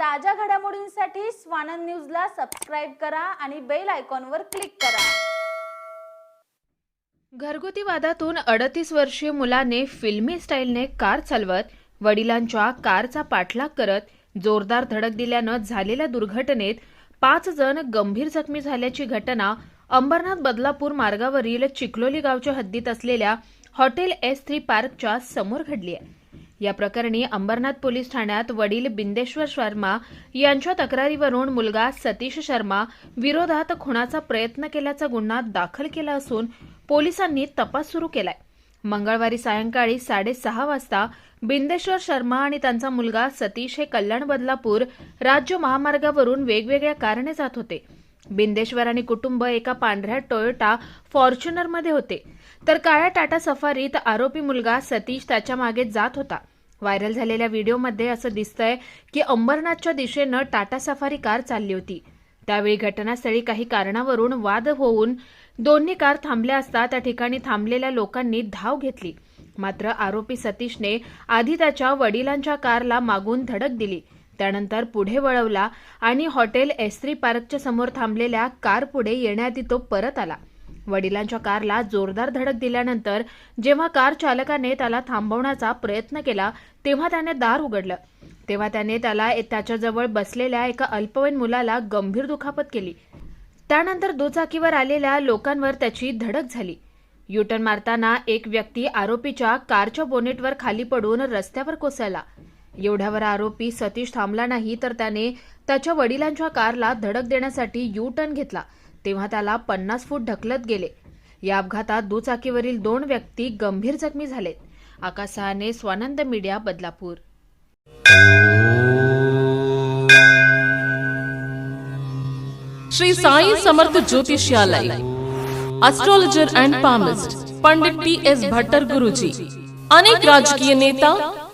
ताज्या घडामोडींसाठी स्वानंद न्यूजला सबस्क्राईब करा आणि बेल आयकॉनवर क्लिक करा. घरगुती वादातून अडतीस वर्षीय मुलाने फिल्मी स्टाईलने कार चालवत वडिलांच्या कारचा पाठलाग करत जोरदार धडक दिल्यानं झालेल्या दुर्घटनेत पाच जण गंभीर जखमी झाल्याची घटना अंबरनाथ बदलापूर मार्गावरील चिखलोली गावच्या हद्दीत असलेल्या हॉटेल एस थ्री पार्कच्या समोर घडली आहे. या प्रकरणी अंबरनाथ पोलीस ठाण्यात वडील बिंदेश्वर शर्मा यांच्या तक्रारीवरून मुलगा सतीश शर्मा विरोधात खुणाचा प्रयत्न केल्याचा गुन्हा दाखल केला असून पोलिसांनी तपास सुरू केलाय. मंगळवारी सायंकाळी साडेसहा वाजता बिंदेश्वर शर्मा आणि त्यांचा मुलगा सतीश हे कल्याण बदलापूर राज्य महामार्गावरून वेगवेगळ्या कारणे जात होते. बिंदेश्वर आणि कुटुंब एका पांढऱ्या टोयोटा फॉर्च्युनरमध्ये होते. तर काळ्या टाटा सफारीत आरोपी मुलगा सतीश त्याच्यामागे जात होता. व्हायरल झालेल्या व्हिडिओमध्ये असं दिसतंय की अंबरनाथच्या दिशेनं टाटा सफारी कार चालली होती. त्यावेळी घटनास्थळी काही कारणावरून वाद होऊन दोन्ही कार थांबल्या असता त्या ठिकाणी थांबलेल्या लोकांनी धाव घेतली. मात्र आरोपी सतीशने आधी त्याच्या वडिलांच्या कारला मागून धडक दिली. त्यानंतर पुढे वळवला आणि हॉटेल एस्त्री पार्कच्या समोर थांबलेल्या कार पुढे येण्याआधी तो परत आला. वडिलांच्या कारला जोरदार धडक दिल्यानंतर जेव्हा कार चालकाने त्याला थांबवण्याचा प्रयत्न केला तेव्हा त्याने दार उघडलं. तेव्हा त्याने त्याला त्याच्याजवळ बसलेल्या एका अल्पवयीन मुलाला गंभीर दुखापत केली. त्यानंतर दुचाकीवर आलेल्या लोकांवर त्याची धडक झाली. युटर्न मारताना एक व्यक्ती आरोपीच्या कारच्या बोनेटवर खाली पडून रस्त्यावर कोसळला. एवढ्यावर आरोपी सतीश थांबला नाही तर त्याने त्याच्या वडिलांच्या कारला धडक देण्यासाठी यू टर्न घेतला. तेव्हा त्याला पन्नास फूट ढकलत गेले. या अपघातात दुचाकीवरील दोन व्यक्ती गंभीर जखमी झालेत. Akash Sahane Swanand media Badlapur. Shri Sai Samarth Jyotishalay astrologer and palmist Pandit T S Bhattar Guruji अनेक राजकीय नेता